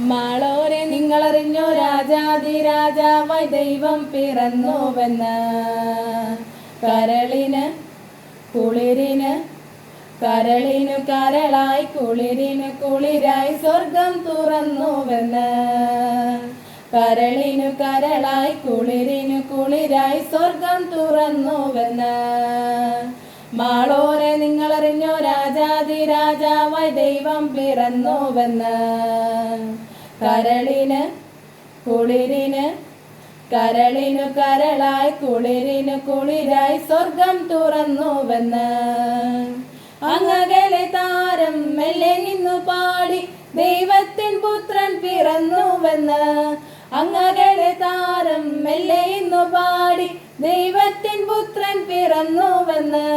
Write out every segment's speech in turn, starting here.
മാളോരെ നിങ്ങളറിഞ്ഞോ രാജാതി രാജാവായി ദൈവം പിറന്നുവെന്ന്? കരളിന് കുളിരിന് കരളിനു കരളായി കുളിരിനു കുളിരായി സ്വർഗം തുറന്നുവെന്ന്? കരളിനു കരളായി കുളിരിനു കുളിരായി സ്വർഗം തുറന്നുവെന്ന്? മാളോരെ നിങ്ങളറിഞ്ഞോ രാജാതി രാജാവായി ദൈവം പിറന്നുവെന്ന്? കരളിന് കുളിരിന് കരളിനു കരളായി കുളിരിനു കുളിരായി സ്വർഗം തുറന്നുവെന്ന്. അങ്ങകലെ താരം മെല്ലെ നിന്നു പാടി ദൈവത്തിൻ പുത്രൻ പിറന്നുവെന്ന്. അങ്ങകലെ താരം മെല്ലെ ഇന്നു പാടി ദൈവത്തിൻ പുത്രൻ പിറന്നുവെന്ന്.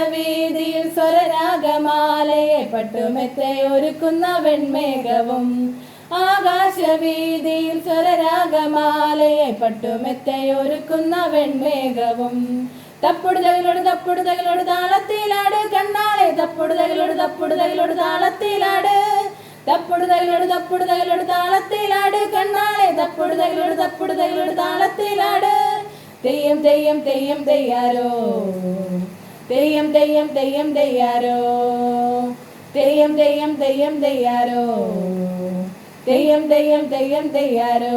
ആകാശവീതിയിൽ സ്വരരാഗമാലയെ പട്ടുമെത്തെ ഒരുക്കുന്ന വെൺമേഘവും. ആകാശവീതിയിൽ സ്വരരാഗമാലയെ പട്ടുമെത്തെ ഒരുക്കുന്ന വെൺമേഘവും. തപ്പുടുതകളോട് തപ്പുടുതകളോട് താളത്തിലാട് കണ്ണാളെ തപ്പുടുതകളോട് തപ്പുടുതകളോട് താളത്തിലാട്. തപ്പുടുതകളോട് തപ്പുടുതകളോട് താളത്തിലാട് കണ്ണാളെ തപ്പുടുതകളോട് തപ്പുടുതകളോട് താളത്തിലാട്. തെയ്യം തെയ്യം തെയ്യം തെയ്യാരോ. തെയ്യം തെയ്യം തെയ്യം തെയ്യാരോ തെയ്യം തെയ്യം തെയ്യം തെയ്യാരോ തെയ്യം തെയ്യം തെയ്യം തെയ്യാരോ